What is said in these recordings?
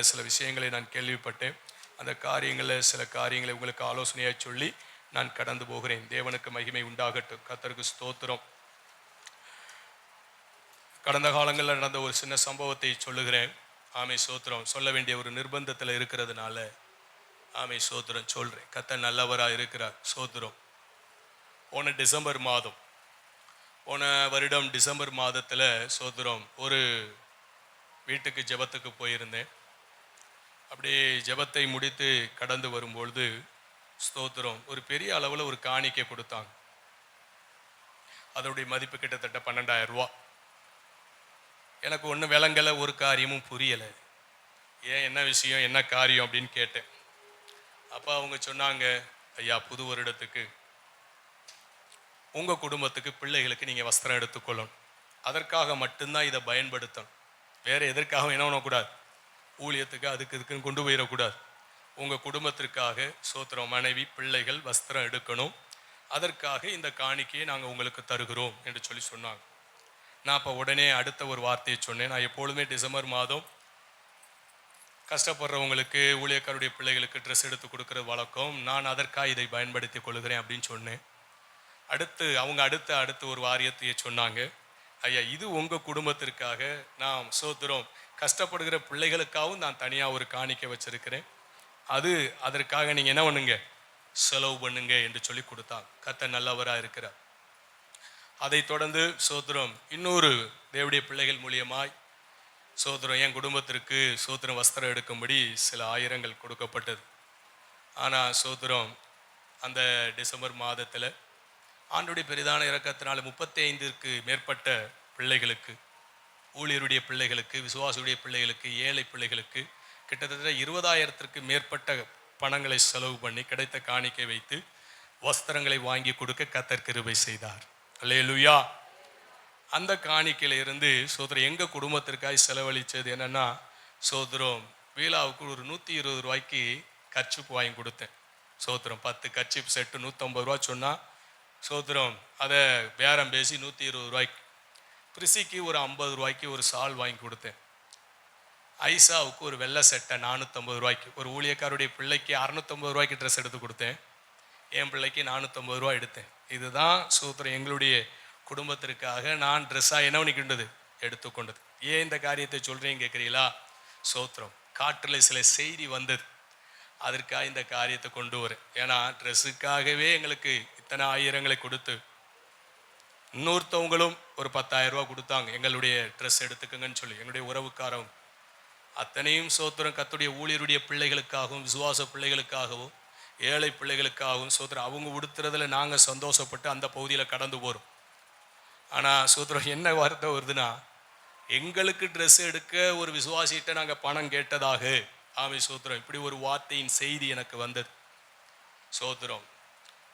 காரியங்களில் சில விஷயங்களை நான் கேள்விப்பட்டேன். அந்த காரியங்களில் சில காரியங்களை உங்களுக்கு ஆலோசனையாக சொல்லி நான் கடந்து போகிறேன். தேவனுக்கு மகிமை உண்டாகட்டும். கத்தருக்கு ஸ்தோத்திரம். கடந்த காலங்களில் நடந்த ஒரு சின்ன சம்பவத்தை சொல்லுகிறேன். ஆமை சோத்திரம் சொல்ல வேண்டிய ஒரு நிர்பந்தத்தில் இருக்கிறதுனால ஆமை சோத்திரம் சொல்கிறேன் கத்த நல்லவராக இருக்கிறார். சோத்திரம் போன டிசம்பர் மாதம் போன வருடம் டிசம்பர் மாதத்தில் சோத்திரம் ஒரு வீட்டுக்கு ஜெபத்துக்கு போயிருந்தேன். அப்படியே ஜெபத்தை முடித்து கடந்து வரும்பொழுது ஸ்தோத்திரம். ஒரு பெரிய அளவில் ஒரு காணிக்கை கொடுத்தாங்க. அதோடைய மதிப்பு கிட்டத்தட்ட பன்னெண்டாயிரம் ரூபா. எனக்கு ஒன்றும் விளங்கலை ஒரு காரியமும் புரியலை. ஏன் என்ன விஷயம் என்ன காரியம் அப்படின்னு கேட்டேன். அப்போ அவங்க சொன்னாங்க ஐயா புது வருடத்துக்கு உங்கள் குடும்பத்துக்கு பிள்ளைகளுக்கு நீங்கள் வஸ்திரம் எடுத்துக்கொள்ளணும். அதற்காக மட்டும்தான் இதை பயன்படுத்தணும். வேறு எதற்காகவும் என்ன பண்ணக்கூடாது? ஊழியத்துக்கு அதுக்கு இதுக்குன்னு கொண்டு போயிடக்கூடாது. உங்கள் குடும்பத்திற்காக சோத்திரம் மனைவி பிள்ளைகள் வஸ்திரம் எடுக்கணும். அதற்காக இந்த காணிக்கையை நாங்கள் உங்களுக்கு தருகிறோம் என்று சொல்லி சொன்னாங்க. நான் அப்போ உடனே அடுத்த ஒரு வார்த்தையை சொன்னேன். நான் எப்பொழுதுமே டிசம்பர் மாதம் கஷ்டப்படுறவங்களுக்கு ஊழியக்காருடைய பிள்ளைகளுக்கு ட்ரெஸ் எடுத்து கொடுக்குற வழக்கம். நான் அதற்காக இதை பயன்படுத்தி கொள்கிறேன் அப்படின்னு சொன்னேன். அடுத்து அவங்க அடுத்த அடுத்து ஒரு வாரியத்தையே சொன்னாங்க. ஐயா இது உங்கள் குடும்பத்திற்காக நான் சோத்திரம் கஷ்டப்படுகிற பிள்ளைகளுக்காகவும் நான் தனியாக ஒரு காணிக்கை வச்சுருக்கிறேன். அது அதற்காக நீங்கள் என்ன பண்ணுங்க? செலவு பண்ணுங்க என்று சொல்லி கொடுத்தாங்க கத்த நல்லவராக இருக்கிறார். அதை தொடர்ந்து சோத்திரம் இன்னொரு தேவடைய பிள்ளைகள் மூலியமாய் சோத்திரம் என் குடும்பத்திற்கு சோத்திரம் வஸ்திரம் எடுக்கும்படி சில ஆயிரங்கள் கொடுக்கப்பட்டது. ஆனால் சோத்திரம் அந்த டிசம்பர் மாதத்தில் ஆண்டுடைய பெரிதான இறக்கத்தினால முப்பத்தி ஐந்திற்கு மேற்பட்ட பிள்ளைகளுக்கு ஊழியருடைய பிள்ளைகளுக்கு விசுவாசுடைய பிள்ளைகளுக்கு ஏழை பிள்ளைகளுக்கு கிட்டத்தட்ட இருபதாயிரத்திற்கு மேற்பட்ட பணங்களை செலவு பண்ணி கிடைத்த காணிக்கை வைத்து வஸ்திரங்களை வாங்கி கொடுக்க கத்தர் கிருபை செய்தார். அல்லேலுயா. அந்த காணிக்கையில இருந்து சோதரம் எங்கள் குடும்பத்திற்காக செலவழித்தது என்னன்னா சோதரம் வீலாவுக்கு ஒரு நூற்றி இருபது ரூபாய்க்கு கர்ச்சிப் வாங்கி கொடுத்தேன். சோத்திரம் பத்து கர்ச்சிப் செட்டு நூற்றம்பது ரூபா சொன்னால் சோத்திரம் அதை பேரம் பேசி நூற்றி இருபது ரூபாய்க்கு பிரிசிக்கு ஒரு ஐம்பது ரூபாய்க்கு ஒரு சால் வாங்கி கொடுத்தேன். ஐசாவுக்கு ஒரு வெள்ளை சட்டை நானூற்றம்பது ரூபாய்க்கு. ஒரு ஊழியக்காருடைய பிள்ளைக்கு அறநூற்றம்பது ரூபாய்க்கு ட்ரெஸ் எடுத்து கொடுத்தேன். என் பிள்ளைக்கு நானூற்றம்பது ரூபா எடுத்தேன். இதுதான் சூத்திரம் எங்களுடைய குடும்பத்திற்காக நான் ட்ரெஸ்ஸாக என்ன பண்ணிக்கின்றது? எடுத்துக்கொண்டது. ஏன் இந்த காரியத்தை சொல்கிறேன்னு கேட்குறீங்களா சோத்திரம். காற்றில் சில செய்தி வந்தது. அதற்காக இந்த காரியத்தை கொண்டு வரேன். ஏன்னா ட்ரெஸ்ஸுக்காகவே எங்களுக்கு இத்தனை ஆயிரங்களை கொடுத்து இன்னொருத்தவங்களும் ஒரு பத்தாயிரம் ரூபா கொடுத்தாங்க. எங்களுடைய ட்ரெஸ் எடுத்துக்கங்கன்னு சொல்லி எங்களுடைய உறவுக்காரவங்க அத்தனையும் சோத்திரம் கத்துடைய ஊழியருடைய பிள்ளைகளுக்காகவும் விசுவாச பிள்ளைகளுக்காகவும் ஏழை பிள்ளைகளுக்காகவும் சோத்திரம் அவங்க உடுத்துறதுல நாங்கள் சந்தோஷப்பட்டு அந்த பகுதியில் கடந்து போகிறோம் ஆனால் சோத்திரம் என்ன வார்த்தை வருதுன்னா எங்களுக்கு ட்ரெஸ் எடுக்க ஒரு விசுவாசிகிட்ட நாங்கள் பணம் கேட்டதாக. ஆமை சோத்திரம் இப்படி ஒரு வார்த்தையின் செய்தி எனக்கு வந்தது. சோத்திரம்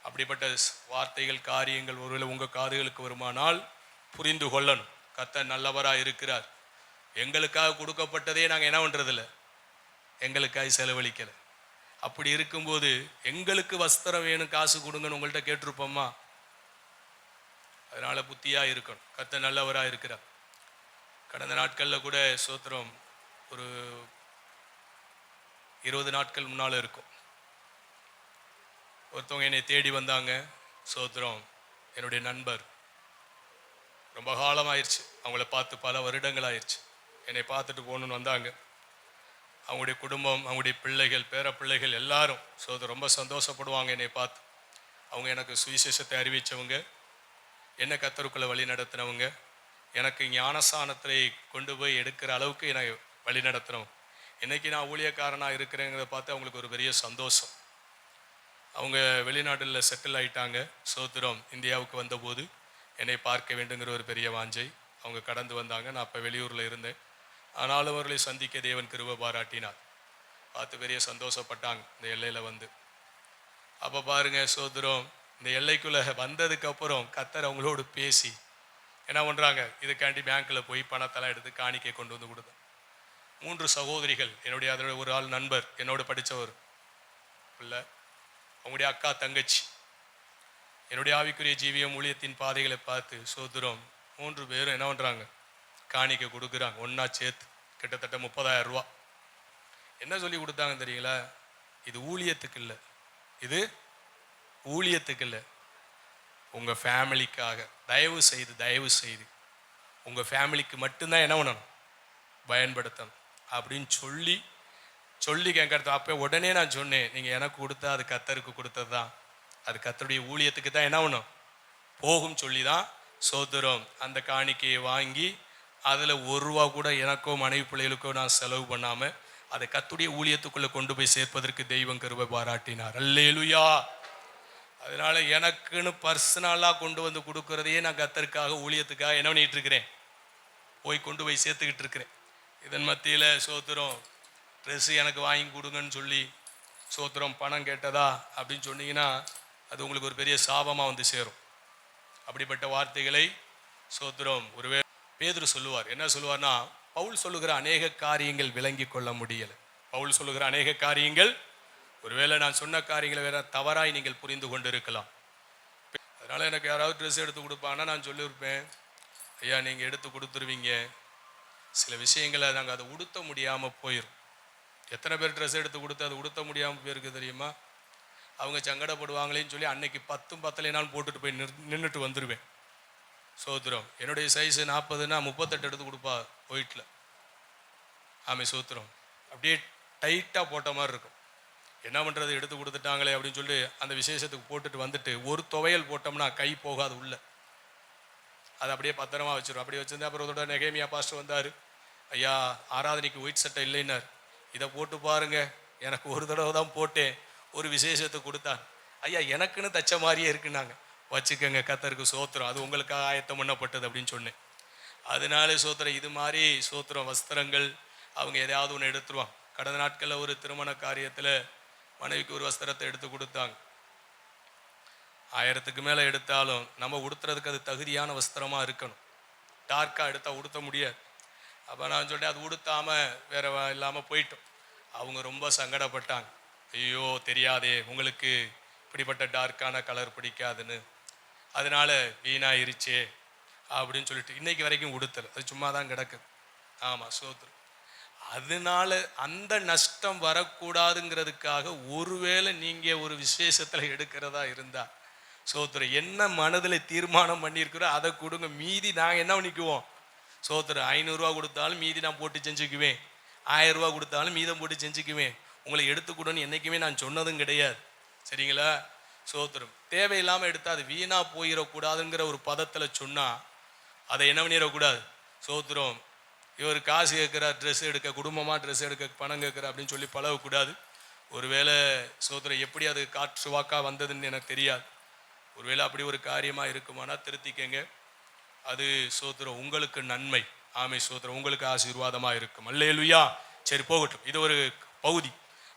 அப்படிப்பட்ட வார்த்தைகள் காரியங்கள் ஒருவேளை உங்கள் காதுகளுக்கு வருமானால் புரிந்து கொள்ளணும். கத்த நல்லவராக இருக்கிறார். எங்களுக்காக கொடுக்கப்பட்டதே நாங்கள் என்ன பண்ணுறதில்ல எங்களுக்காக செலவழிக்கலை. அப்படி இருக்கும்போது எங்களுக்கு வஸ்திரம் வேணும் காசு கொடுங்கன்னு உங்கள்கிட்ட கேட்டிருப்போம்மா அதனால் புத்தியாக இருக்கணும். கத்த நல்லவராக இருக்கிறார். கடந்த நாட்களில் கூட சோத்திரம் ஒரு இருபது நாட்கள் முன்னால் இருக்கும். ஒருத்தவங்க என்னை தேடி வந்தாங்க. சோத்ரம் என்னுடைய நண்பர். ரொம்ப காலமாயிருச்சு. அவங்கள பார்த்து பல வருடங்கள் ஆயிருச்சு என்னை பார்த்துட்டு போகணுன்னு வந்தாங்க. அவங்களுடைய குடும்பம் அவங்களுடைய பிள்ளைகள் பேர பிள்ளைகள் எல்லாரும் ஸோ அது ரொம்ப சந்தோஷப்படுவாங்க என்னை பார்த்து. அவங்க எனக்கு சுவிசேஷத்தை அறிவித்தவங்க என்ன கத்தருக்குள்ளே வழி நடத்தினவங்க. எனக்கு ஞானசானத்தை கொண்டு போய் எடுக்கிற அளவுக்கு என்னை வழி நடத்தினவங்க. இன்றைக்கி நான் ஊழியக்காரனாக இருக்கிறேங்கிறத பார்த்து அவங்களுக்கு ஒரு பெரிய சந்தோஷம். அவங்க வெளிநாட்டில் செட்டில் ஆயிட்டாங்க. சோத்திரம் இந்தியாவுக்கு வந்தபோது என்னை பார்க்க வேண்டுங்கிற ஒரு பெரிய வாஞ்சை. அவங்க கடந்து வந்தாங்க. நான் அப்போ வெளியூரில் இருந்தேன். ஆனாலும் அவர்களை சந்திக்க தேவன் கிருப பாராட்டினார். பார்த்து பெரிய சந்தோஷப்பட்டாங்க. இந்த எல்லையில் வந்து. அப்போ பாருங்க சோதரம் இந்த எல்லைக்குள்ளே வந்ததுக்கப்புறம் கத்தர் அவங்களோடு பேசி என்ன பண்ணுறாங்க இதுக்காண்டி பேங்க்கில் போய் பணத்தெல்லாம் எடுத்து காணிக்கை கொண்டு வந்து கொடுத்தேன். மூன்று சகோதரிகள் என்னுடைய அதோட ஒரு ஆள் நண்பர் என்னோட படித்தவர் பிள்ளை அவங்களுடைய அக்கா தங்கச்சி. என்னுடைய ஆவிக்குரிய ஜீவியம் ஊழியத்தின் பாதைகளை பார்த்து சோதரம் மூன்று பேரும் என்ன பண்ணுறாங்க காணிக்கை கொடுக்குறாங்க. ஒன்றா சேர்த்து கிட்டத்தட்ட முப்பதாயிரம் ரூபா. என்ன சொல்லி கொடுத்தாங்க தெரியுங்களா? இது ஊழியத்துக்கு இல்லை. இது ஊழியத்துக்கு இல்லை. உங்கள் ஃபேமிலிக்காக தயவு செய்து தயவு செய்து உங்கள் ஃபேமிலிக்கு மட்டும்தான் என்ன பண்ணணும்? பயன்படுத்தணும். அப்படின்னு சொல்லி சொல்லி கேட்கறது அப்போ உடனே நான் சொன்னேன் நீங்கள் எனக்கு கொடுத்தா அது கத்தருக்கு கொடுத்தது தான் அது கத்தருடைய ஊழியத்துக்கு தான் என்ன ஒன்றும் போகும் சொல்லி தான் சோதரம் அந்த காணிக்கையை வாங்கி அதில் ஒரு ரூபா கூட எனக்கோ மனைவி பிள்ளைகளுக்கோ நான் செலவு பண்ணாமல் அதை கத்துடைய ஊழியத்துக்குள்ளே கொண்டு போய் சேர்ப்பதற்கு தெய்வம் கருவை பாராட்டினார். அல்லேலுயா! அதனால் எனக்குன்னு பர்சனலாக கொண்டு வந்து கொடுக்குறதையே நான் கத்தருக்காக ஊழியத்துக்காக என்ன பண்ணிகிட்ருக்கிறேன் போய் கொண்டு போய் சேர்த்துக்கிட்டு இருக்கிறேன். இதன் மத்தியில் சோத்திரம் ட்ரெஸ்ஸு எனக்கு வாங்கி கொடுங்கன்னு சொல்லி சோத்திரம் பணம் கேட்டதா அப்படின்னு சொன்னீங்கன்னா அது உங்களுக்கு ஒரு பெரிய சாபமாக வந்து சேரும். அப்படிப்பட்ட வார்த்தைகளை சோத்திரம் ஒருவே பேதுரு சொல்லுவார். என்ன சொல்லுவார்னா பவுல் சொல்லுகிற அநேக காரியங்கள் விளங்கி கொள்ள முடியலை. பவுல் சொல்லுகிற அநேக காரியங்கள் ஒருவேளை நான் சொன்ன காரியங்களை வேற தவறாய் நீங்கள் புரிந்து கொண்டு இருக்கலாம் அதனால் எனக்கு யாராவது ட்ரெஸ் எடுத்து கொடுப்பாங்கன்னா நான் சொல்லியிருப்பேன். ஐயா நீங்கள் எடுத்து கொடுத்துருவீங்க. சில விஷயங்களை நாங்கள் அதை உடுத்த முடியாமல் போயிடும் எத்தனை பேர் ட்ரெஸ் எடுத்து கொடுத்து அதை உடுத்த முடியாமல் போயிருக்கு தெரியுமா? அவங்க சங்கடப்படுவாங்களேன்னு சொல்லி அன்னைக்கு பத்தும் பத்தலைனாலும் போட்டுட்டு போய் நிறு நின்றுட்டு வந்துடுவேன் சோத்திரம் என்னுடைய சைஸு நாற்பதுன்னா முப்பத்தெட்டு எடுத்து கொடுப்பா ஒயிட்டில் ஆமை சோத்திரம் அப்படியே டைட்டாக போட்ட மாதிரி இருக்கும். என்ன பண்ணுறது எடுத்து கொடுத்துட்டாங்களே அப்படின்னு சொல்லி அந்த விசேஷத்துக்கு போட்டுட்டு வந்துட்டு ஒரு துவையல் போட்டோம்னா கை போகாது உள்ள. அதை அப்படியே பத்திரமா வச்சிடும் அப்படியே வச்சிருந்தா அப்புறம் அதோட நெகேமியா பாஸ்டர் வந்தார். ஐயா ஆராதனைக்கு ஒயிட் சட்டை இல்லைன்னார். இதை போட்டு பாருங்க. எனக்கு ஒரு தடவை தான் போட்டேன். ஒரு விசேஷத்தை கொடுத்தான். ஐயா எனக்குன்னு தச்ச மாதிரியே இருக்குன்னாங்க. வச்சுக்கோங்க கத்தருக்கு சோத்திரம். அது உங்களுக்காக ஆயத்தம் பண்ணப்பட்டது அப்படின்னு சொன்னேன். அதனால சோத்திரம் இது மாதிரி சோத்திரம் வஸ்திரங்கள் அவங்க எதையாவது ஒன்று எடுத்துருவான் கடந்த நாட்களில் ஒரு திருமண காரியத்தில் மனைவிக்கு ஒரு வஸ்திரத்தை எடுத்து கொடுத்தாங்க. ஆயிரத்துக்கு மேலே எடுத்தாலும் நம்ம உடுத்துறதுக்கு அது தகுதியான வஸ்திரமாக இருக்கணும். டார்க்காக எடுத்தால் உடுத்த முடியாது. அப்போ நான் சொன்னேன் அது உடுத்தாமல் வேற இல்லாமல் போயிட்டோம். அவங்க ரொம்ப சங்கடப்பட்டாங்க. ஐயோ தெரியாதே உங்களுக்கு இப்படிப்பட்ட டார்க்கான கலர் பிடிக்காதுன்னு. அதனால வீணாயிருச்சே அப்படின்னு சொல்லிட்டு இன்றைக்கி வரைக்கும் உடுத்தலை. அது சும்மா தான் கிடக்குது ஆமாம் சோத்துரு அதனால அந்த நஷ்டம் வரக்கூடாதுங்கிறதுக்காக ஒருவேளை நீங்கள் ஒரு விசேஷத்தில் எடுக்கிறதா இருந்தால் சோத்ரு என்ன மனதில் தீர்மானம் பண்ணியிருக்கிறோ அதை கொடுங்க. மீதி நாங்கள் என்ன பண்ணிக்குவோம்? சோத்துரு ஐநூறுரூவா கொடுத்தாலும் மீதி நான் போட்டு செஞ்சுக்குவேன். ஆயிரம் கொடுத்தாலும் மீதம் போட்டு செஞ்சுக்குவேன். உங்களை எடுத்துக்கூடன்னு என்றைக்குமே நான் சொன்னதும் கிடையாது. சரிங்களா? சோத்திரம் தேவையில்லாமல் எடுத்தால் அது வீணாக போயிடக்கூடாதுங்கிற ஒரு பதத்தில் சொன்னால் அதை என்ன பண்ணிடக்கூடாது சோத்திரம் இவர் காசு கேட்குறார் ட்ரெஸ் எடுக்க குடும்பமாக ட்ரெஸ் எடுக்க பணம் கேட்குற அப்படின்னு சொல்லி பழகக்கூடாது. ஒருவேளை சோத்திரம் எப்படி அது காற்று வாக்கா வந்ததுன்னு எனக்கு தெரியாது. ஒருவேளை அப்படி ஒரு காரியமாக இருக்குமானா திருத்திக்கங்க. அது சோதரம் உங்களுக்கு நன்மை. ஆமை சோதரம் உங்களுக்கு ஆசீர்வாதமாக இருக்கும். அல்லேலுயா. சரி போகட்டும். இது ஒரு பகுதி.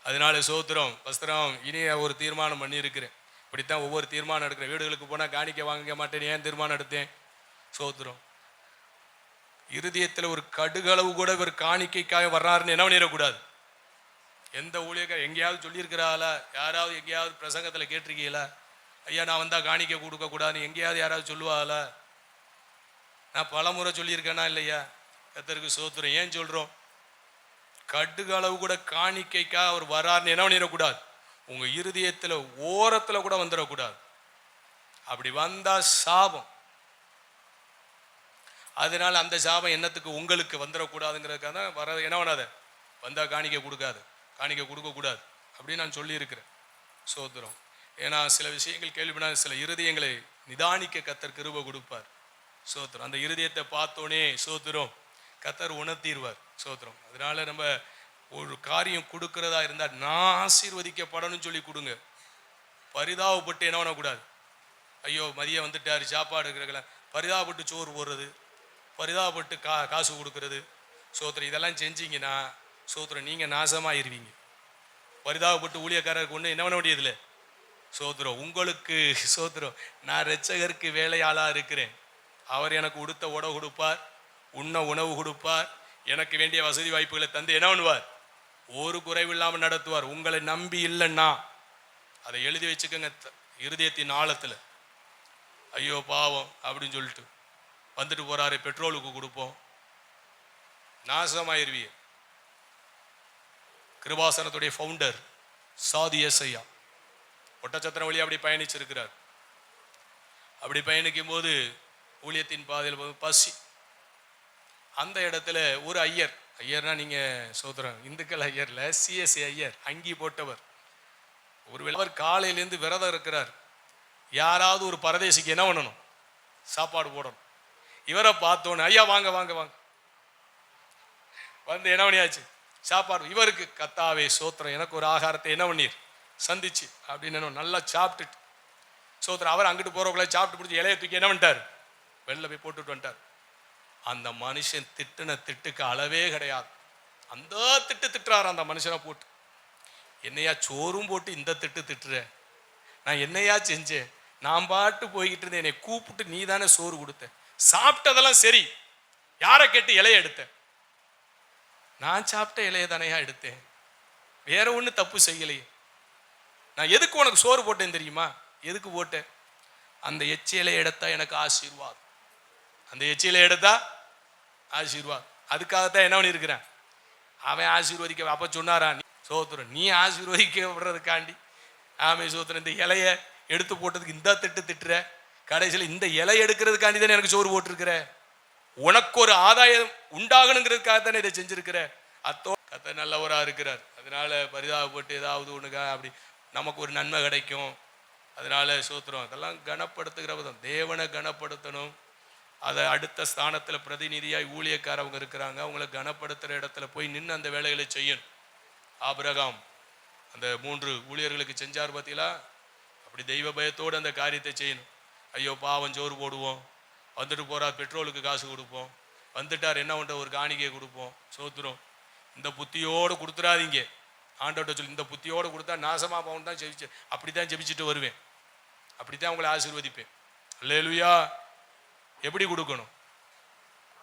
அதனால சோத்திரம் வஸ்திரம் இனி ஒரு தீர்மானம் பண்ணியிருக்கிறேன். இப்படித்தான் ஒவ்வொரு தீர்மானம் எடுக்கிறேன் வீடுகளுக்கு போனால் காணிக்க வாங்க மாட்டேன். ஏன் தீர்மானம் எடுத்தேன்? சோத்திரம். இருதயத்தில் ஒரு கடுகளவு கூட இவர் காணிக்கைக்காக வர்றாருன்னு என்ன பண்ணிடக்கூடாது? எந்த ஊழியக்கார எங்கேயாவது சொல்லியிருக்கிறாளா? யாராவது எங்கேயாவது பிரசங்கத்தில் கேட்டிருக்கீங்களா? ஐயா நான் வந்தால் காணிக்க கொடுக்கக்கூடாதுன்னு எங்கேயாவது யாராவது சொல்லுவாளா? நான் பலமுறை சொல்லியிருக்கேனா இல்லையா? கத்தருக்கு சோத்துறேன் ஏன் சொல்கிறோம் கடுகளவு கூட காணிக்கைக்காக அவர் வராருன்னு என்ன பண்ணிடக்கூடாது? உங்கள் இருதயத்தில் ஓரத்தில் கூட வந்துடக்கூடாது. அப்படி வந்தால் சாபம். அதனால் அந்த சாபம் என்னத்துக்கு உங்களுக்கு வந்துடக்கூடாதுங்கிறதுக்காக தான் வர என்ன பண்ணாத? வந்தால் காணிக்க கொடுக்காது. காணிக்க கொடுக்கக்கூடாது. அப்படின்னு நான் சொல்லியிருக்கிறேன். சோதரம் ஏன்னா சில விஷயங்கள் கேள்விப்படாத சில இருதயங்களை நிதானிக்க கத்தர் கிருப கொடுப்பார். சோத்திரம். அந்த இருதயத்தை பார்த்தோன்னே சோத்திரம் கத்தர் உணர்த்திடுவார் சோத்திரம். அதனால நம்ம ஒரு காரியம் கொடுக்கறதா இருந்தால் நான் ஆசீர்வதிக்கப்படணும்னு சொல்லி கொடுங்க. பரிதாபப்பட்டு என்ன பண்ணக்கூடாது? ஐயோ மதியம் வந்துட்டாரு சாப்பாடு இருக்கிறக்கல பரிதாபப்பட்டு சோறு போடுறது பரிதாபப்பட்டு கா காசு கொடுக்கறது. சோத்திரம் இதெல்லாம் செஞ்சீங்கன்னா சோத்திரம் நீங்கள் நாசமாயிருவீங்க. பரிதாபப்பட்டு ஊழியக்காரருக்கு ஒன்று என்ன பண்ண முடியதில்லை சோத்திரம் உங்களுக்கு சோத்திரம் நான் ரட்சகருக்கு வேலையாளாக இருக்கிறேன். அவர் எனக்கு உடுத்த உடவு கொடுப்பார் உண்ண உணவு கொடுப்பார் எனக்கு வேண்டிய வசதி வாய்ப்புகளை தந்து என்ன பண்ணுவார்? ஒரு குறைவில்லாமல் நடத்துவார். உங்களை நம்பி இல்லைன்னா அதை எழுதி வச்சுக்கோங்க இருதயத்தின் ஆழத்தில். ஐயோ பாவம் அப்படின்னு சொல்லிட்டு வந்துட்டு போகிறாரு பெட்ரோலுக்கு கொடுப்போம். நாசமாயிருவிய. கிருபாசனத்துடைய ஃபவுண்டர் சாதி எஸ்ஐயா ஒட்டச்சத்திரம் வழி அப்படி பயணிச்சிருக்கிறார். அப்படி பயணிக்கும் போது ஊழியத்தின் பாதையில் பசி. அந்த இடத்துல ஒரு ஐயர் ஐயர்னா நீங்க சோதரம் இந்துக்கள் ஐயர்ல சிஎஸ்சி ஐயர் அங்கி போட்டவர். ஒருவேளை அவர் காலையிலேருந்து விரதம் இருக்கிறார். யாராவது ஒரு பரதேசிக்கு என்ன பண்ணணும்? சாப்பாடு போடணும். இவரை பார்த்தோன்னு ஐயா வாங்க வாங்க வாங்க. வந்து என்ன பண்ணியாச்சு? சாப்பாடு இவருக்கு கத்தாவே சோத்திரம் எனக்கு ஒரு ஆகாரத்தை என்ன பண்ணீர்? சந்திச்சு. அப்படின்னு நல்லா சாப்பிட்டுட்டு. சோத்திரம் அவர் அங்கிட்டு போகிறவங்கள சாப்பிட்டு பிடிச்சி இலைய தூக்கி என்ன பண்ணிட்டார்? வெளில போய் போட்டுட்டு வந்துட்டார். அந்த மனுஷன் திட்டுன திட்டுக்கு அளவே கிடையாது. அந்த திட்டு திட்டுறாரு அந்த மனுஷனை போட்டு. என்னையா சோறும் போட்டு இந்த திட்டு திட்டுற? நான் என்னையா செஞ்சேன்? நான் பாட்டு போய்கிட்டு இருந்தேன். என்னை கூப்பிட்டு நீ தானே சோறு கொடுத்த? சாப்பிட்டதெல்லாம் சரி. யாரை கேட்டு இலைய எடுத்த? நான் சாப்பிட்ட இலைய தானையா எடுத்தேன்? வேற ஒன்றும் தப்பு செய்யலையே. நான் எதுக்கு உனக்கு சோறு போட்டேன் தெரியுமா? எதுக்கு போட்டேன் அந்த எச்சியலை எடுத்தா எனக்கு ஆசீர்வாதம். அந்த எச்சியில் எடுத்தா ஆசீர்வாத். அதுக்காகத்தான் என்ன பண்ணியிருக்கிறேன்? அவன் ஆசீர்வதிக்க அப்போ சொன்னாரா நீ சோத்திரம் நீ ஆசீர்வதிக்கப்படுறதுக்காண்டி. ஆமை சோத்திரம் இந்த இலைய எடுத்து போட்டதுக்கு இந்த திட்டு திட்டுற. கடைசியில் இந்த இலை எடுக்கிறதுக்காண்டி தானே எனக்கு சோறு போட்டிருக்கிற. உனக்கு ஒரு ஆதாயம் உண்டாகணுங்கிறதுக்காக தானே இதை செஞ்சிருக்கிற. அத்தோ கத்த நல்லவராக இருக்கிறார். அதனால பரிதாபப்பட்டு ஏதாவது ஒன்றுக்கா அப்படி நமக்கு ஒரு நன்மை கிடைக்கும். அதனால சோத்திரம் அதெல்லாம் கனப்படுத்துகிற விதம். தேவனை கனப்படுத்தணும். அதை அடுத்த ஸ்தானத்தில் பிரதிநிதியாய் ஊழியக்காரவங்க இருக்கிறாங்க. அவங்கள கனப்படுத்துகிற இடத்துல போய் நின்று அந்த வேலைகளை செய்யணும். ஆபிரகாம் அந்த மூன்று ஊழியர்களுக்கு செஞ்சார் பார்த்தீங்களா அப்படி தெய்வ பயத்தோடு அந்த காரியத்தை செய்யணும். ஐயோ பாவம் சோறு போடுவோம். வந்துட்டு போகிறார் பெட்ரோலுக்கு காசு கொடுப்போம். வந்துட்டார் என்ன பண்ணுற ஒரு காணிக்கையை கொடுப்போம். சோத்துரும் இந்த புத்தியோடு கொடுத்துறாதீங்க. ஆண்டோட்ட சொல்லி இந்த புத்தியோடு கொடுத்தா நாசமாக போகணும் தான் ஜெபிச்சு அப்படி தான் ஜெபிச்சுட்டு வருவேன். அப்படி தான் உங்களை ஆசீர்வதிப்பேன். இல்லையா எப்படி கொடுக்கணும்?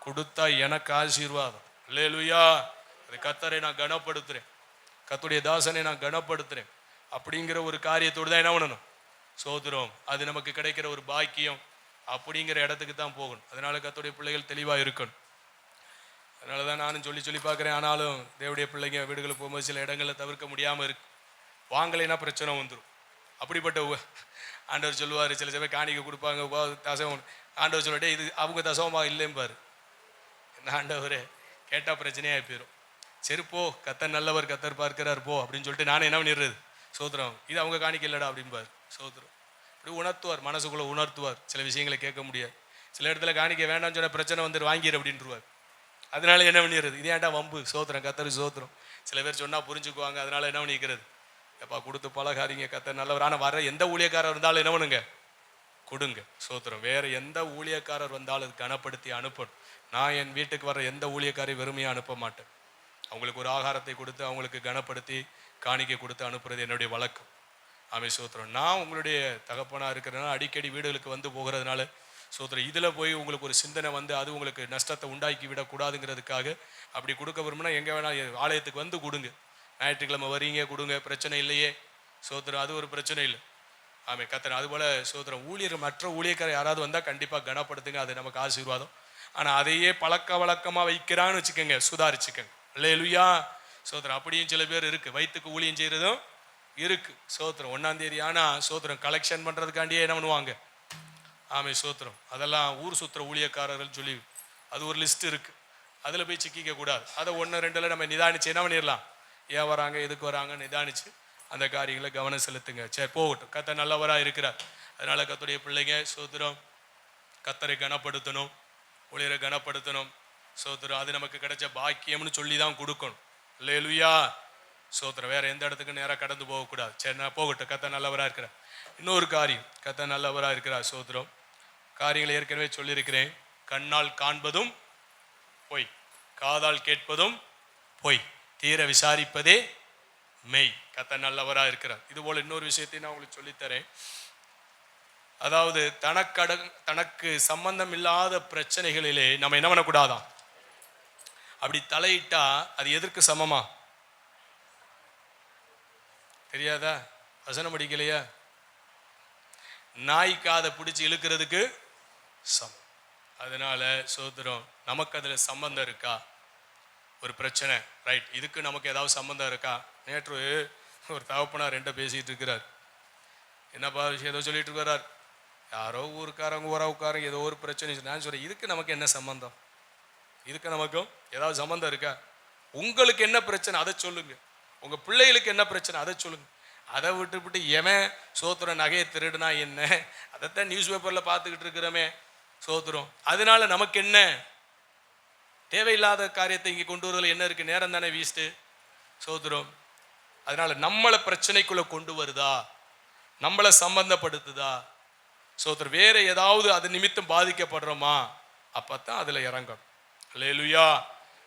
கொடுத்தா எனக்கு ஆசீர்வாதம். இல்லையா அது கத்தரை நான் கனப்படுத்துறேன். கத்துடைய தாசனை நான் கனப்படுத்துறேன். அப்படிங்கிற ஒரு காரியத்தோடு தான் என்ன பண்ணணும்? சோதரம் அது நமக்கு கிடைக்கிற ஒரு பாக்கியம் அப்படிங்கிற இடத்துக்கு தான் போகணும். அதனால கத்துடைய பிள்ளைகள் தெளிவாக இருக்கணும். அதனால தான் நானும் சொல்லி சொல்லி பார்க்குறேன். ஆனாலும் தேவடைய பிள்ளைங்க வீடுகளுக்கு போகும்போது சில இடங்களில் தவிர்க்க முடியாமல் இருக்கு. வாங்கலைன்னா பிரச்சனை வந்துடும் அப்படிப்பட்ட உ- ஆண்டவர் சொல்லுவார் சில சமயம் காணிக்கை கொடுப்பாங்க தசை ஆண்டவர் சொல்லிட்டே இது அவங்க தசவமாக இல்லைம்பார் என்ன ஆண்டவரே கேட்டால் பிரச்சனையாக போயிடும் சரி போ கத்தர் நல்லவர் கத்தர் பார்க்கிறார் போ அப்படின்னு சொல்லிட்டு நானே என்ன பண்ணிடுறது? சோதரம் இது அவங்க காணிக்கலடா அப்படின்பார் அப்படிம்பார் இப்படி உணர்த்துவார் மனசுக்குள்ளே உணர்த்துவார். சில விஷயங்களை கேட்க முடியாது. சில இடத்துல காணிக்க வேண்டாம்னு சொன்ன பிரச்சனை வந்துட்டு வாங்கிடு அப்படின்றவார். அதனால என்ன பண்ணிடுறது? இது ஏன்டா வம்பு? சோத்திரம் கத்தர் சோத்திரம். சில பேர் சொன்னால் புரிஞ்சுக்குவாங்க அதனால என்ன பண்ணிக்கிறது? எப்பா கொடுத்து பழகாதீங்க கத்தர் நல்லவர். ஆனால் வர எந்த ஊழியக்காரர் இருந்தாலும் என்ன பண்ணுங்க? கொடுங்க. சோத்திரம் வேறு எந்த ஊழியக்காரர் வந்தாலும் அது கனப்படுத்தி அனுப்பணும். நான் என் வீட்டுக்கு வர எந்த ஊழியக்காரையும் வெறுமையாக அனுப்ப மாட்டேன். அவங்களுக்கு ஒரு ஆகாரத்தை கொடுத்து அவங்களுக்கு கனப்படுத்தி காணிக்கை கொடுத்து அனுப்புறது என்னுடைய வழக்கம். ஆமை சோத்திரம் நான் உங்களுடைய தகப்பனாக இருக்கிறதுனால அடிக்கடி வீடுகளுக்கு வந்து போகிறதுனால சோத்திரம் இதில் போய் உங்களுக்கு ஒரு சிந்தனை வந்து அது உங்களுக்கு நஷ்டத்தை உண்டாக்கி விடக்கூடாதுங்கிறதுக்காக அப்படி கொடுக்க விரும்புனா எங்கே வேணால் ஆலயத்துக்கு வந்து கொடுங்க. ஞாயிற்றுக்கிழமை வரீங்க கொடுங்க பிரச்சனை இல்லையே. சோத்திரம் அது ஒரு பிரச்சனை இல்லை. ஆமே கத்தர் அதுபோல் சோதரம் ஊழியர் மற்ற ஊழியக்காரர் யாராவது வந்தால் கண்டிப்பாக கனப்படுத்துங்க அது நமக்கு ஆசீர்வாதம். ஆனால் அதையே பழக்க வழக்கமாக வைக்கிறான்னு வச்சுக்கோங்க சுதாரிச்சுக்கோங்க. இல்லையா சோதரம் அப்படியும் சில பேர் இருக்குது வயிற்றுக்கு ஊழியம் செய்கிறதும் இருக்குது சோத்திரம் ஒன்றாந்தேதி ஆனால் சோத்திரம் கலெக்ஷன் பண்ணுறதுக்காண்டியே என்ன பண்ணுவாங்க? ஆமை சோத்திரம் அதெல்லாம் ஊர் சுத்திர ஊழியக்காரர்கள் சொல்லி அது ஒரு லிஸ்ட் இருக்குது அதில் போய் சிக்கிக்க கூடாது. அதை ஒன்று ரெண்டில் நம்ம நிதானிச்சு என்ன பண்ணிடலாம் ஏன் வராங்க? எதுக்கு வராங்க நிதானிச்சு அந்த காரியங்களை கவனம் செலுத்துங்க. சரி போகட்டும். கத்த நல்லவராக இருக்கிறார். அதனால கத்துடைய பிள்ளைங்க சோத்திரம் கத்தரை கனப்படுத்தணும். ஒளிரை கனப்படுத்தணும். சோத்திரம் அது நமக்கு கிடைச்ச பாக்கியம்னு சொல்லி தான் கொடுக்கணும். இல்லை லுயா சோத்திரம் வேற எந்த இடத்துக்கும் நேராக கடந்து போகக்கூடாது. சரி நான் போகட்டும். கத்த நல்லவராக இருக்கிறார். இன்னொரு காரியம் கத்த நல்லவராக இருக்கிறார் சோத்திரம். காரியங்களை ஏற்கனவே சொல்லியிருக்கிறேன். கண்ணால் காண்பதும் பொய். காதால் கேட்பதும் பொய். தீர விசாரிப்பதே மெய். கத்த நல்லவராக இருக்கிறார். இது போல இன்னொரு விஷயத்தையும் நான் உங்களுக்கு சொல்லித்தரேன். அதாவது தனக்கட தனக்கு சம்பந்தம் இல்லாத பிரச்சனைகளிலே நம்ம என்ன பண்ணக்கூடாதாம் அப்படி தலையிட்டா அது எதற்கு சமமா? தெரியாதா? வசனம் படிக்கலையா? நாய் காதை பிடிச்சி இழுக்கிறதுக்கு சமம். அதனால சோதரம் நமக்கு அதில் சம்பந்தம் இருக்கா? ஒரு பிரச்சனை ரைட் இதுக்கு நமக்கு ஏதாவது சம்மந்தம் இருக்கா? நேற்று ஒரு தகப்பனார் ரெண்ட பேசிகிட்டு இருக்கிறார். என்னப்பா விஷயம் ஏதோ சொல்லிட்டு இருக்கிறார். யாரோ ஊருக்காரங்க உறவுக்காரங்க ஏதோ ஒரு பிரச்சனை நான் சொல்கிறேன் இதுக்கு நமக்கு என்ன சம்பந்தம்? இதுக்கு நமக்கும் ஏதாவது சம்மந்தம் இருக்கா? உங்களுக்கு என்ன பிரச்சனை? அதை சொல்லுங்க. உங்கள் பிள்ளைகளுக்கு என்ன பிரச்சனை? அதை சொல்லுங்க. அதை விட்டுவிட்டு எவன் சோத்துற நகையை திருடுனா என்ன? அதைத்தான் நியூஸ் பேப்பரில் பார்த்துக்கிட்டு இருக்கிறோமே சோத்துறோம். அதனால நமக்கு என்ன? தேவையில்லாத காரியத்தை இங்கே கொண்டு வரதில் என்ன இருக்குது நேரம் தானே வீஸ்ட்டு சோத்துறோம். அதனால நம்மளை பிரச்சனைக்குள்ள கொண்டு வருதா? நம்மளை சம்பந்தப்படுத்துதா? சோதர் வேற ஏதாவது அது நிமித்தம் பாதிக்கப்படுறோமா? அப்போ தான் அதில் இறங்கணும் லேலுயா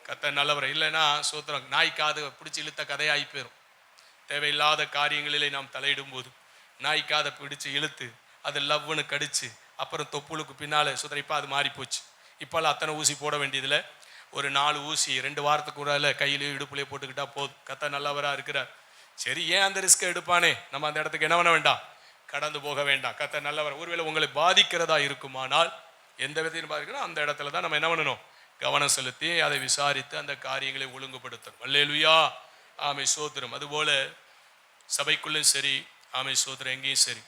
கத்த நல்லவர். இல்லைன்னா சோத்திரம் நாய் காது பிடிச்சி இழுத்த கதையாகி போயிடும் தேவையில்லாத காரியங்களிலே நாம் தலையிடும் போது நாய் காதை பிடிச்சு இழுத்து அது லவ்னு கடிச்சு அப்புறம் தொப்புளுக்கு பின்னால் சுதர இப்போ அது மாறி போச்சு இப்போல்லாம் அத்தனை ஊசி போட வேண்டியதில்ல. ஒரு நாலு ஊசி ரெண்டு வாரத்துக்கு ஒரு கையிலேயே இடுப்புலையே போட்டுக்கிட்டா போதும். கத்த நல்லவராக இருக்கிறார். சரி ஏன் அந்த ரிஸ்க் எடுப்பானே? நம்ம அந்த இடத்துக்கு என்ன பண்ண வேண்டாம்? கடந்து போக வேண்டாம். கத்த நல்லவர். ஒருவேளை உங்களை பாதிக்கிறதா இருக்குமானால் எந்த விதத்தையும் பாதிக்கணும் அந்த இடத்துல தான் நம்ம என்ன பண்ணணும்? கவனம் செலுத்தி அதை விசாரித்து அந்த காரியங்களை ஒழுங்குபடுத்தணும். அல்லேலுயா. ஆமை சோத்திரம். அதுபோல சபைக்குள்ளும் சரி ஆமை சோத்திரம். எங்கேயும் சரி.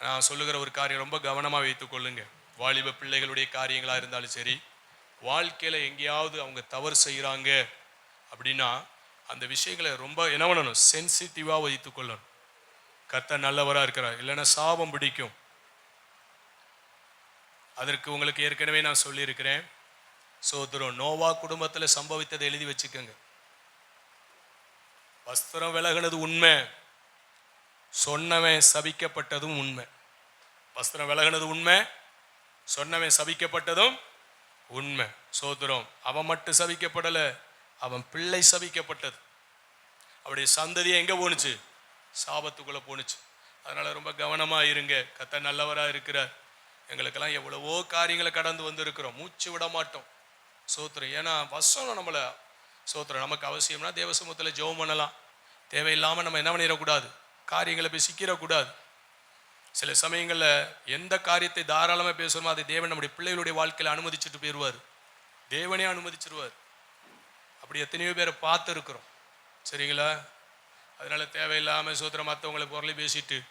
நான் சொல்லுகிற ஒரு காரியம் ரொம்ப கவனமாக வைத்துக் கொள்ளுங்க. வாலிப பிள்ளைகளுடைய காரியங்களாக இருந்தாலும் சரி வாழ்க்கையில் எங்கேயாவது அவங்க தவறு செய்கிறாங்க அப்படின்னா அந்த விஷயங்களை ரொம்ப என்ன பண்ணணும்? சென்சிட்டிவாக வைத்து கொள்ளணும். கத்த நல்லவராக இருக்கிறார். இல்லைன்னா சாபம் பிடிக்கும். அதற்கு உங்களுக்கு ஏற்கனவே நான் சொல்லியிருக்கிறேன். சோதரம் நோவா குடும்பத்தில் சம்பவித்ததை எழுதி வச்சுக்கோங்க. வஸ்திரம் விலகுனது உண்மை. சொன்னவன் சபிக்கப்பட்டதும் உண்மை. வஸ்திரம் விலகுனது உண்மை. சொன்னவன் சபிக்கப்பட்டதும் உண்மை. சோதரம் அவன் மட்டும் சபிக்கப்படலை. அவன் பிள்ளை சபிக்கப்பட்டது. அவருடைய சந்ததியை எங்கே போணுச்சு? சாபத்துக்குள்ளே போணுச்சு. அதனால் ரொம்ப கவனமாக இருங்க. கத்த நல்லவராக இருக்கிறார். எங்களுக்கெல்லாம் எவ்வளவோ காரியங்களை கடந்து வந்திருக்கிறோம். மூச்சு விட மாட்டோம். சோத்திரம் ஏன்னா வசனம் நம்மளை சோத்திரம் நமக்கு அவசியம்னா தேவசமூகத்தில் ஜெபம் பண்ணலாம். தேவையில்லாமல் நம்ம என்ன பண்ணிடக்கூடாது? காரியங்களை போய் சிக்கிடக்கூடாது. சில சமயங்களில் எந்த காரியத்தை தாராளமாக பேசுகிறோமோ அதை தேவன் நம்முடைய பிள்ளைகளுடைய வாழ்க்கையில் அனுமதிச்சுட்டு போயிடுவார் தேவனே அனுமதிச்சிருவார். அப்படி எத்தனையோ பேரை பார்த்துருக்குறோம். சரிங்களா? அதனால தேவையில்லாமல் சோத்திரம் மற்றவங்களை பொருளை பேசிட்டு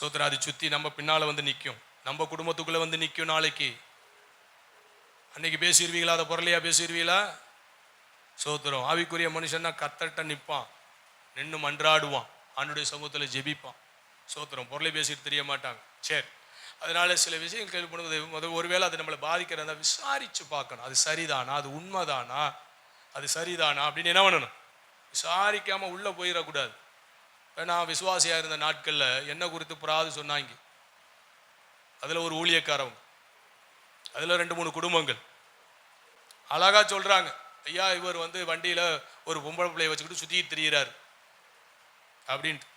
சோத்திரம் அதை சுற்றி நம்ம பின்னால் வந்து நிற்கும் நம்ம குடும்பத்துக்குள்ளே வந்து நிற்கும் நாளைக்கு. அன்னைக்கு பேசிடுவீங்களா அதை பொருளையா பேசிடுவீங்களா சோத்திரம் ஆவிக்குரிய மனுஷன்னா கத்தட்ட நிற்பான் நின்று மன்றாடுவான். ஆண்டுடைய சமூகத்தில் ஜெபிப்பான். சோத்திரம் பொருளை பேசிட்டு தெரிய மாட்டாங்க. சரி. அதனால சில விஷயங்கள் கேள்விப்படுவது முதல் ஒருவேளை அது நம்மளை பாதிக்கிறதா விசாரித்து பார்க்கணும். அது சரிதானா? அது உண்மைதானா? அது சரிதானா அப்படின்னு என்ன பண்ணணும்? விசாரிக்காமல் உள்ளே போயிடக்கூடாது. ஏன்னா நான் இருந்த நாட்களில் என்ன குறித்து புறாது சொன்னாங்க. அதில் ஒரு ஊழியக்காரவங்க. அதில் ரெண்டு மூணு குடும்பங்கள். அழகா சொல்கிறாங்க ஐயா இவர் வந்து வண்டியில் ஒரு பொம்பளை பிள்ளைய வச்சுக்கிட்டு சுற்றி திரியிறாரு. அப்படின்ட்டு.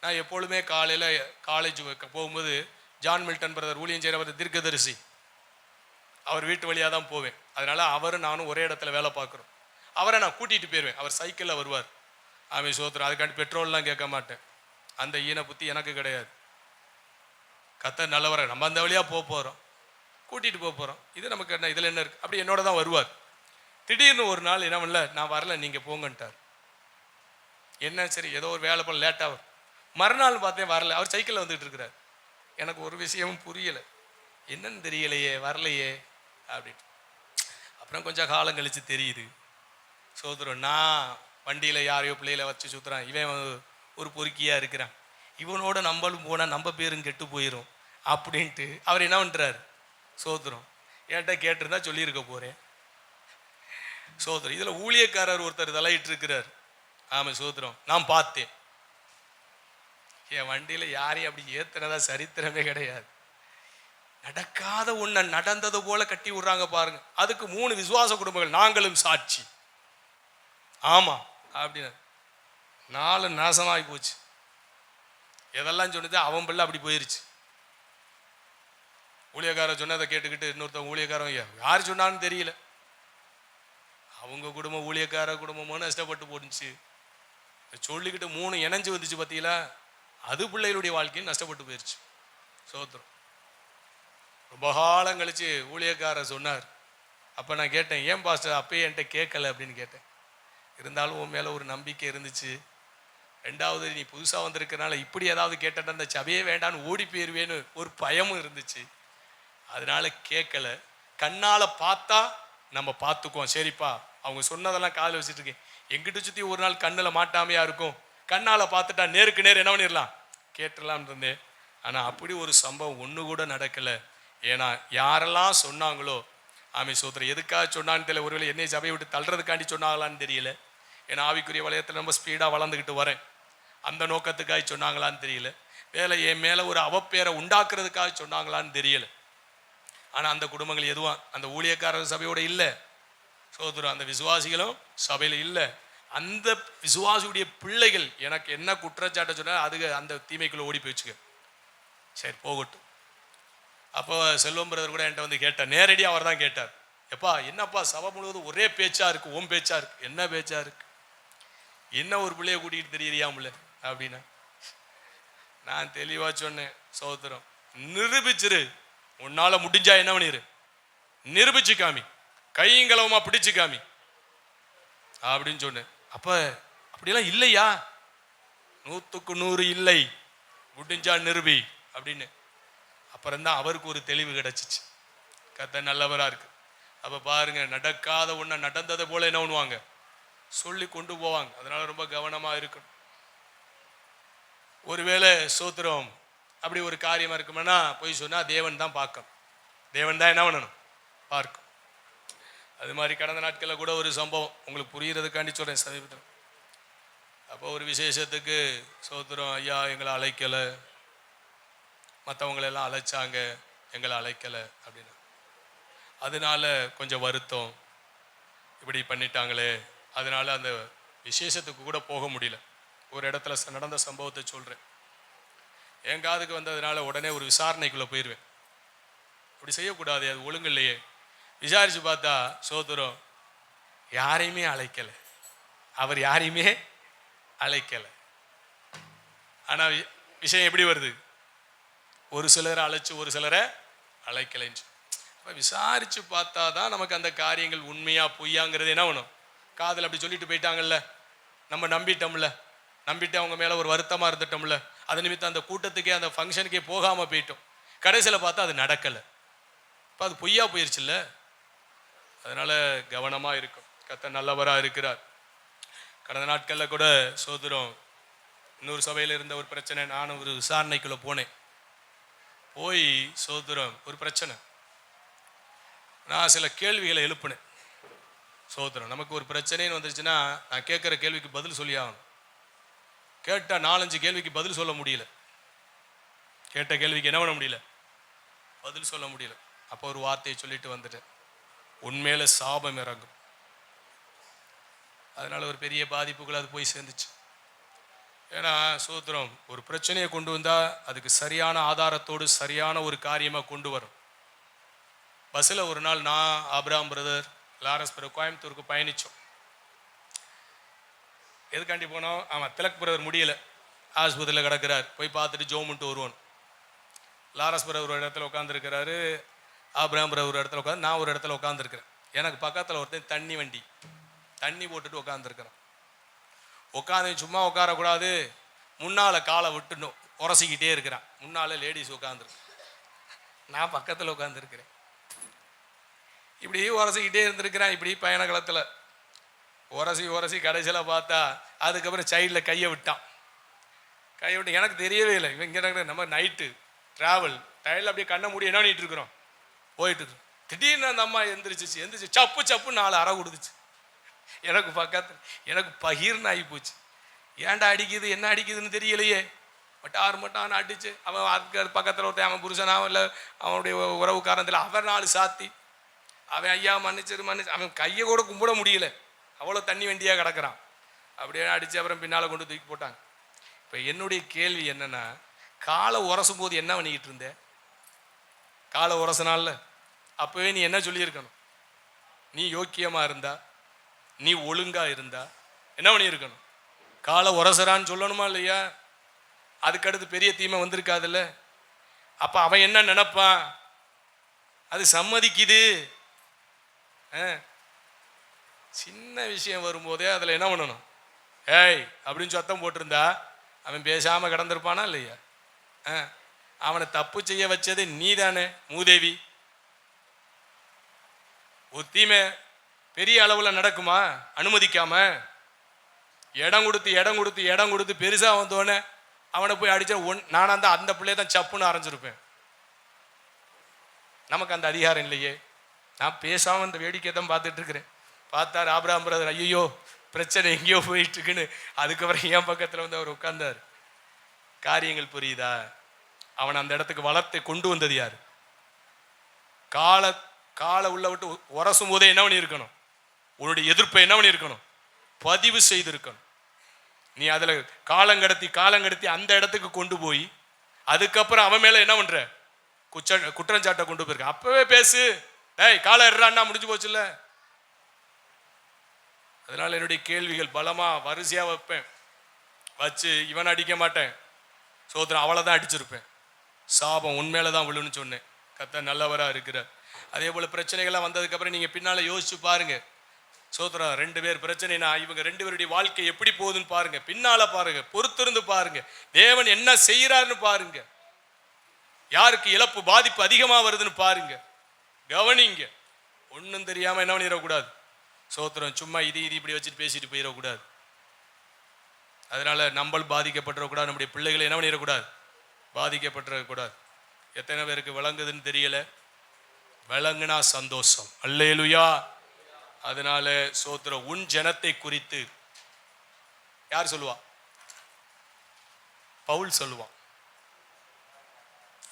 நான் எப்பொழுதுமே காலையில் காலேஜ் போகும்போது ஜான் மில்டன் பிரதர் ஊழியம் செய்கிறவர் தீர்க்கதரிசி அவர் வீட்டு வழியாக தான் போவேன். அதனால் அவரும் நானும் ஒரே இடத்துல வேலை பார்க்குறோம். அவரை நான் கூட்டிகிட்டு போயிடுவேன் அவர் சைக்கிளில் வருவார். அவன் சோத்துறோம் அதுக்காண்டி பெட்ரோல்லாம் கேட்க மாட்டேன். அந்த ஈனை புத்தி எனக்கு கிடையாது. கத்த நல்லவரை நம்ம அந்த வழியாக போக போகிறோம் கூட்டிகிட்டு போக போகிறோம் இது நமக்கு என்ன இதில் என்ன இருக்குது அப்படி என்னோட தான் வருவார். திடீர்னு ஒரு நாள் என்ன பண்ணல நான் வரல நீங்கள் போங்கன்ட்டார். என்ன சரி ஏதோ ஒரு வேலை போல லேட்டாக வரும் மறுநாள் பார்த்தேன் வரல. அவர் சைக்கிளில் வந்துகிட்டு இருக்கிறார். எனக்கு ஒரு விஷயமும் புரியலை. என்னன்னு தெரியலையே வரலையே. அப்படின்ட்டு. அப்புறம் கொஞ்சம் காலம் கழித்து தெரியுது. சோதரம் நான் வண்டியில் யாரையோ பிள்ளையில வச்சு சுற்றுறான் இவன் ஒரு பொறுக்கியாக இருக்கிறான். இவனோட நம்மளும் போனால் நம்ம பேரும் கெட்டு போயிடும் அப்படின்ட்டு அவர் என்ன பண்ணுறாரு சோதரம் என்கிட்ட கேட்டிருந்தா சொல்லியிருக்க போகிறேன் சோதரம் இதில் ஊழியக்காரர் ஒருத்தர் தலையிட்டு இருக்கிறார் ஆமாம் சோதரம் நான் பார்த்தேன். என் வண்டியில் யாரையும் அப்படி ஏற்றுனதா சரித்திரமே கிடையாது. நடக்காத ஒன்றை நடந்தது போல கட்டி விடுறாங்க பாருங்க. அதுக்கு மூணு விசுவாச குடும்பங்கள் நாங்களும் சாட்சி. ஆமா அப்படின்னு நாலு நாசமாகி போச்சு. எதெல்லாம் சொன்னது அவன் பிள்ளை அப்படி போயிருச்சு. ஊழியக்காரன் சொன்னதை கேட்டுக்கிட்டு இன்னொருத்தன் ஊழியக்காரன் யார் சொன்னான்னு தெரியல. அவங்க குடும்பம் ஊழியக்கார குடும்பமும் நஷ்டப்பட்டு போட்டுச்சு சொல்லிக்கிட்டு மூணு இணைஞ்சு வந்துச்சு பார்த்தீங்களா அது பிள்ளைகளுடைய வாழ்க்கையும் நஷ்டப்பட்டு போயிருச்சு. சோத்திரம். ரொம்ப காலம் கழிச்சு ஊழியக்காரர் சொன்னார். அப்போ நான் கேட்டேன் ஏன் பாஸ்டர் அப்பயே என்கிட்ட கேட்கல? அப்படின்னு கேட்டேன். இருந்தாலும் உன் மேலே ஒரு நம்பிக்கை இருந்துச்சு. ரெண்டாவது நீ புதுசாக வந்திருக்கனால இப்படி ஏதாவது கேட்டேன்னா அந்த சபையே வேண்டான்னு ஓடி போயிடுவேன்னு ஒரு பயமும் இருந்துச்சு. அதனால் கேட்கல. கண்ணால் பார்த்தா நம்ம பார்த்துக்குவோம். சரிப்பா அவங்க சொன்னதெல்லாம் காதில் வச்சுட்டு இருக்கேன். எங்கிட்ட சுற்றி ஒரு நாள் கண்ணில் மாட்டாமையாக இருக்கும். கண்ணால் பார்த்துட்டா நேருக்கு நேர் என்ன பண்ணிடலாம் கேட்டுடலாம் இருந்தேன். ஆனால் அப்படி ஒரு சம்பவம் ஒன்று கூட நடக்கலை. ஏன்னா யாரெல்லாம் சொன்னாங்களோ ஆமை சோதரர் எதுக்காக சொன்னான்னு தெரியல. ஒருவேளை என்னை சபையை விட்டு தள்ளுறதுக்காண்டி சொன்னாங்களான்னு தெரியல. ஏன்னா ஆவிக்குரிய வளையத்தில் ரொம்ப ஸ்பீடாக வளர்ந்துக்கிட்டு வரேன். அந்த நோக்கத்துக்காக சொன்னாங்களான்னு தெரியல. வேலை என் மேலே ஒரு அவப்பேரை உண்டாக்குறதுக்காக சொன்னாங்களான்னு தெரியல. ஆனால் அந்த குடும்பங்கள் எதுவும் அந்த ஊழியக்காரர் சபையோடு இல்லை. சோதரம் அந்த விசுவாசிகளும் சபையில் இல்லை. அந்த விசுவாசியுடைய பிள்ளைகள் எனக்கு என்ன குற்றச்சாட்டை சொன்னால் அதுக்கு அந்த தீமைக்குள்ளே ஓடி போயிடுச்சுக்க சரி போகட்டும். அப்போ செல்வம் பிரதர் கூட என்கிட்ட வந்து கேட்டார். நேரடியாக அவர் தான் கேட்டார். எப்பா என்னப்பா சபை முழுவதும் ஒரே பேச்சாக இருக்கு ஓம் பேச்சாக இருக்குது என்ன பேச்சாக இருக்குது என்ன ஒரு பிள்ளைய கூட்டிகிட்டு தெரியறியாமல அப்படின்னா நான் தெளிவாக சொன்னேன் சோத்திரம் நிரூபிச்சிரு. உன்னால் முடிஞ்சா என்ன பண்ணிரு? நிரூபிச்சு காமி. கையங்களவமா பிடிச்சு காமி. அப்படின்னு சொன்னேன். அப்போ அப்படிலாம் இல்லையா? நூற்றுக்கு நூறு இல்லை. முடிஞ்சா நிரூபி அப்படின்னு. அப்புறம் தான் அவருக்கு ஒரு தெளிவு கிடைச்சிச்சு. கத்த நல்லவரா இருக்கு. அப்போ பாருங்க நடக்காத ஒன்றை நடந்ததை போல என்ன பண்ணுவாங்க? சொல்லி கொண்டு போவாங்க. அதனால ரொம்ப கவனமா இருக்கணும். ஒருவேளை சோத்திரம் அப்படி ஒரு காரியமாக இருக்குமென்னா போய் சொன்னா தேவன் தான் பார்க்கணும் தேவன் தான் என்ன பண்ணணும்? பார்க்கும். அது மாதிரி கடந்த நாட்களில் கூட ஒரு சம்பவம். உங்களுக்கு புரியுறதுக்காண்டி சொல்கிறேன் சமீபத்தில். அப்போ ஒரு விசேஷத்துக்கு சோத்திரம் ஐயா எங்களை அழைக்கலை. மற்றவங்களெல்லாம் அழைச்சாங்க எங்களை அழைக்கலை அப்படின்னு. அதனால கொஞ்சம் வருத்தம். இப்படி பண்ணிட்டாங்களே. அதனால அந்த விசேஷத்துக்கு கூட போக முடியல. ஒரு இடத்துல நடந்த சம்பவத்தை சொல்கிறேன் என் காதுக்கு வந்ததுனால உடனே ஒரு விசாரணைக்குள்ளே போயிடுவேன் இப்படி செய்யக்கூடாது அது ஒழுங்கு இல்லையே. விசாரித்து பார்த்தா சோதரம் யாரையுமே அழைக்கலை. அவர் யாரையுமே அழைக்கலை. ஆனால் விஷயம் எப்படி வருது? ஒரு சிலரை அழைச்சு ஒரு சிலரை அழைக்கலைன்னு அப்போ விசாரித்து பார்த்தா தான் நமக்கு அந்த காரியங்கள் உண்மையாக பொய்யாங்கிறது என்ன வேணும் காதல் அப்படி சொல்லிட்டு போயிட்டாங்கல்ல. நம்ம நம்பிட்டோம்ல. நம்பிட்டு அவங்க மேலே ஒரு வருத்தமாக இருந்துட்டோம்ல. அது நிமித்தம் அந்த கூட்டத்துக்கே அந்த ஃபங்க்ஷனுக்கே போகாமல் போயிட்டோம். கடைசியில் பார்த்தா அது நடக்கலை. இப்போ அது பொய்யா போயிருச்சுல்ல. அதனால் கவனமாக இருக்கும் கத்த நல்லவராக இருக்கிறார். கடந்த நாட்களில் கூட சோதரம் இன்னொரு சபையில் இருந்த ஒரு பிரச்சனை நானும் ஒரு விசாரணைக்குள்ளே போனேன். போய் சோதரம் ஒரு பிரச்சனை. நான் சில கேள்விகளை எழுப்பினேன். சோதரம் நமக்கு ஒரு பிரச்சனைன்னு வந்துருச்சுன்னா நான் கேட்குற கேள்விக்கு பதில் சொல்லி ஆகணும். கேட்டால் நாலஞ்சு கேள்விக்கு பதில் சொல்ல முடியல. கேட்ட கேள்விக்கு என்ன பண்ண முடியல? பதில் சொல்ல முடியல. அப்போ ஒரு வார்த்தையை சொல்லிட்டு வந்துட்டேன். உண்மையில சாபம் இறங்கும். அதனால ஒரு பெரிய பாதிப்புகள் அது போய் சேர்ந்துச்சு. ஏன்னா சூத்திரம் ஒரு பிரச்சனையை கொண்டு வந்தால் அதுக்கு சரியான ஆதாரத்தோடு சரியான ஒரு காரியமாக கொண்டு வரும். பஸ்ஸில் ஒரு நாள் நான் ஆப்ராம் பிரதர் லாரஸ் பிரதர் கோயம்புத்தூருக்கு பயணித்தோம் எதுக்காண்டி போனோம்? ஆமாம் திலக் பிரதர் முடியலை. ஆஸ்பத்திரியில் கிடக்கிறார். போய் பார்த்துட்டு ஜோமுன்ட்டு வருவோம் லாரஸ் பிரதர் ஒரு இடத்துல உட்காந்துருக்கிறாரு ஆப்ராம் பிரதர் ஒரு இடத்துல உட்காந்து நான் ஒரு இடத்துல உட்காந்துருக்கிறேன் எனக்கு பக்கத்தில் ஒருத்தன் தண்ணி வண்டி தண்ணி போட்டுட்டு உட்காந்துருக்கிறேன் உட்காந்து சும்மா உட்காரக்கூடாது முன்னால் காலை விட்டுணும் உரசிக்கிட்டே இருக்கிறான். முன்னால் லேடிஸ் உட்காந்துருக்கு நான் பக்கத்தில் உட்காந்துருக்கிறேன் இப்படி உரசிக்கிட்டே இருந்திருக்கிறான் இப்படி பயண உரசி உரசி கடைசியில் பார்த்தா அதுக்கப்புறம் சைடில் கையை விட்டான். கையை விட்டு எனக்கு தெரியவே இல்லை. இவன் இங்கே நம்ம நைட்டு ட்ராவல் டயரில் அப்படியே கண்ணை மூடி என்ன பண்ணிட்டு இருக்கிறோம்? போயிட்டு திடீர்னு அந்த அம்மா எந்திரிச்சிச்சு. எந்திரிச்சு சப்பு சப்பு நாலு அறை கொடுத்துச்சு. எனக்கு பக்கத்து எனக்கு பகீர்னு ஆகி போச்சு. ஏன்டா அடிக்குது என்ன அடிக்குதுன்னு தெரியலையே. மட்டார் மட்டான் அடிச்சு அவன் அதுக்கு பக்கத்தில் ஒருத்தன் அவன் புருஷனாவும் இல்லை அவனுடைய உறவுக்காரத்தில் அவன் நாலு சாத்தி. அவன் ஐயா மன்னிச்சிரு மன்னிச்சு அவன் கையை கூட கும்பிட முடியல. அவ்வளோ தண்ணி வண்டியாக கிடக்குறான். அப்படியே அடித்து அப்புறம் பின்னால் கொண்டு தூக்கி போட்டாங்க. இப்போ என்னுடைய கேள்வி என்னன்னா காலை உரசும் போது என்ன பண்ணிக்கிட்டு இருந்த? காலை உரசனால அப்போவே நீ என்ன சொல்லியிருக்கணும்? நீ யோக்கியமாக இருந்தா? நீ ஒழுங்கா இருந்தா என்ன பண்ணியிருக்கணும்? காலை உரசரான்னு சொல்லணுமா இல்லையா? அதுக்கடுத்து பெரிய தீமை வந்திருக்காதுல்ல? அப்போ அவன் என்ன நினைப்பான்? அது சம்மதிக்குது. ஆ? சின்ன விஷயம் வரும்போதே அதில் என்ன பண்ணணும்? ஏய் அப்படின்னு சத்தம் போட்டிருந்தா அவன் பேசாமல் கிடந்திருப்பானா இல்லையா? ஆ? அவனை தப்பு செய்ய வச்சது நீதானே மூதேவி. ஒரு தீமை பெரிய அளவில் நடக்குமா? அனுமதிக்காம? இடம் கொடுத்து இடம் கொடுத்து இடம் கொடுத்து பெருசாக வந்தோடனே அவனை போய் அடித்தா ஒன் நானா தான் அந்த பிள்ளைய தான் சப்புன்னு அரைஞ்சிருப்பேன். நமக்கு அந்த அதிகாரம் இல்லையே. நான் பேசாமல் இந்த வேடிக்கை தான் பார்த்துட்டு இருக்கிறேன். பார்த்தார் ஆபிரகாம் பிரதர் ஐயோ பிரச்சனை எங்கேயோ போயிட்டு இருக்குன்னு. அதுக்கப்புறம் என் பக்கத்தில் வந்து அவர் உட்கார்ந்தார். காரியங்கள் புரியுதா? அவன் அந்த இடத்துக்கு வளர்த்து கொண்டு வந்தது யார்? காலை காலை உள்ள விட்டு உரசும் போதே என்ன பண்ணி இருக்கணும் உன்னுடைய எதிர்ப்பை என்ன பண்ணியிருக்கணும்? பதிவு செய்திருக்கணும். நீ அதில் காலங்கடத்தி காலங்கடத்தி அந்த இடத்துக்கு கொண்டு போய் அதுக்கப்புறம் அவன் மேலே என்ன பண்ணுற குற்ற குற்றஞ்சாட்டை கொண்டு போயிருக்க. அப்பவே பேசு. டேய் காலை எறான்னா முடிஞ்சு போச்சுல்ல? அதனால் என்னுடைய கேள்விகள் பலமாக வரிசையாக வைப்பேன். வச்சு இவன் அடிக்க மாட்டேன். சோதரன் அவளை தான் அடிச்சிருப்பேன். சாபம் உண்மையில தான் விழுன்னு சொன்னேன். கத்த நல்லவராக இருக்கிறார். அதே போல் பிரச்சனைகள்லாம் வந்ததுக்கப்புறம் நீங்கள் பின்னால் யோசிச்சு பாருங்கள் சோதரா ரெண்டு பேர் பிரச்சனைனா இவங்க ரெண்டு பேருடைய வாழ்க்கை எப்படி போகுதுன்னு பாருங்க. பின்னால பாருங்க பொறுத்திருந்து பாருங்க. தேவன் என்ன செய்யறாருன்னு பாருங்க. யாருக்கு இழப்பு பாதிப்பு அதிகமா வருதுன்னு பாருங்க. கவனிங்க. ஒன்றும் தெரியாம என்ன பண்ணிடக்கூடாது? சோத்திரம் சும்மா இது இது இப்படி வச்சுட்டு பேசிட்டு போயிடக்கூடாது. அதனால நம்மள் பாதிக்கப்பட்டுறக்கூடாது நம்முடைய பிள்ளைகளை என்ன பண்ணிடக்கூடாது? பாதிக்கப்பட்டுறக்கூடாது எத்தனை பேருக்கு விளங்குதுன்னு தெரியல? விளங்குனா சந்தோஷம். அல்லேலுயா. அதனால சோத்திரம் உன் ஜனத்தை குறித்து யார் சொல்லுவா? பவுல் சொல்லுவான்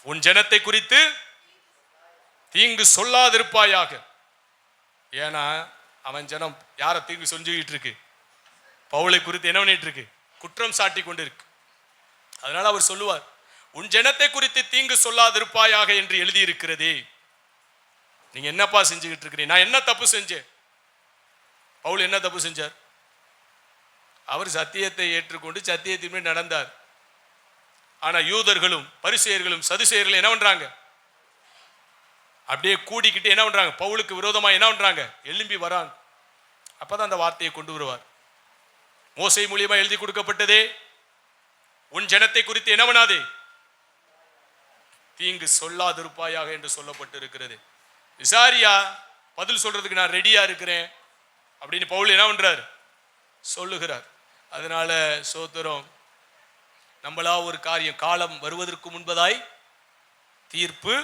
உன் ஜனத்தை குறித்து தீங்கு சொல்லாதிருப்பாயாக. ஏன்னா அவன் ஜனம் யாரை தீங்கு செஞ்சுக்கிட்டு இருக்கு? பவுலை குறித்து என்ன பண்ணிட்டு இருக்கு? குற்றம் சாட்டி கொண்டு இருக்கு அதனால அவர் சொல்லுவார் உன் ஜனத்தை குறித்து தீங்கு சொல்லாதிருப்பாயாக என்று எழுதியிருக்கிறதே. நீங்க என்னப்பா செஞ்சுக்கிட்டு இருக்கிறீங்க? நான் என்ன தப்பு செஞ்சேன்? பவுல் என்ன தப்பு செஞ்சார்? அவர் சத்தியத்தை ஏற்றுக்கொண்டு சத்தியத்தின் நடந்தார். ஆனால் யூதர்களும் பரிசெயர்களும் சதுசேயர்களும் என்ன பண்ணுறாங்க அப்படியே கூடிக்கிட்டு என்ன பண்ணுறாங்க பவுலுக்கு விரோதமாக என்ன பண்ணுறாங்க எழும்பி வராங்க. அப்பதான் அந்த வார்த்தையை கொண்டு வருவார். மோசை மூலியமாக எழுதி கொடுக்கப்பட்டதே உன் ஜனத்தை குறித்து என்ன பண்ணாதே? தீங்கு சொல்லாதிருப்பாயாக என்று சொல்லப்பட்டு இருக்கிறது விசாரியா பதில் சொல்றதுக்கு நான் ரெடியாக இருக்கிறேன். அப்படின்னு பவுல் என்ன பண்றாரு? சொல்லுகிறார். அதனால சோதரம் நம்மளா ஒரு காரியம் காலம் வருவதற்கு முன்பதாய் தீர்ப்பு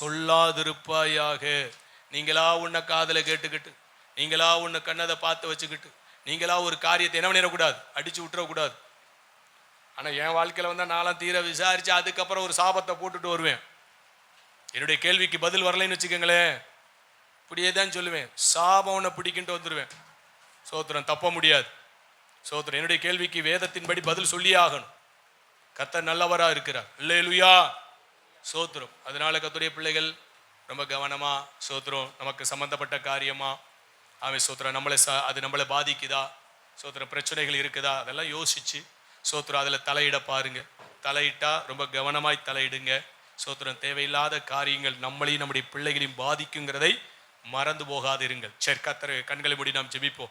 சொல்லாதிருப்பாயாக. நீங்களா உன்னை காதலை கேட்டுக்கிட்டு நீங்களா உன்னை கண்ணதை பார்த்து வச்சுக்கிட்டு நீங்களா ஒரு காரியத்தை என்ன பண்ணிடக்கூடாது? அடிச்சு விட்டுறக்கூடாது. ஆனால் என் வாழ்க்கையில் வந்தால் நான்லாம் தீர விசாரித்து அதுக்கப்புறம் ஒரு சாபத்தை போட்டுட்டு வருவேன். என்னுடைய கேள்விக்கு பதில் வரலைன்னு வச்சுக்கோங்களேன். இப்படியே தான் சொல்லுவேன். சாபம் உன்னை பிடிக்கிட்டு வந்துடுவேன் சோத்திரம் தப்ப முடியாது. சோத்திரம் என்னுடைய கேள்விக்கு வேதத்தின்படி பதில் சொல்லி ஆகணும். கர்த்தர் நல்லவராக இருக்கிறார். இல்லையா சோத்திரம் அதனால கத்துடைய பிள்ளைகள் ரொம்ப கவனமாக சோத்திரம் நமக்கு சம்மந்தப்பட்ட காரியமா அவன் சோத்திரம் நம்மளை ச அது நம்மளை பாதிக்குதா? சோத்திரம் பிரச்சனைகள் இருக்குதா? அதெல்லாம் யோசிச்சு சோத்திரம் அதில் தலையிட பாருங்க. தலையிட்டா ரொம்ப கவனமாய் தலையிடுங்க. சோத்திரம் தேவையில்லாத காரியங்கள் நம்மளையும் நம்முடைய பிள்ளைகளையும் பாதிக்குங்கிறதை மறந்து போகாதிருங்கள். சரி கத்தர் கண்களை மூடி நாம் ஜெபிப்போம்.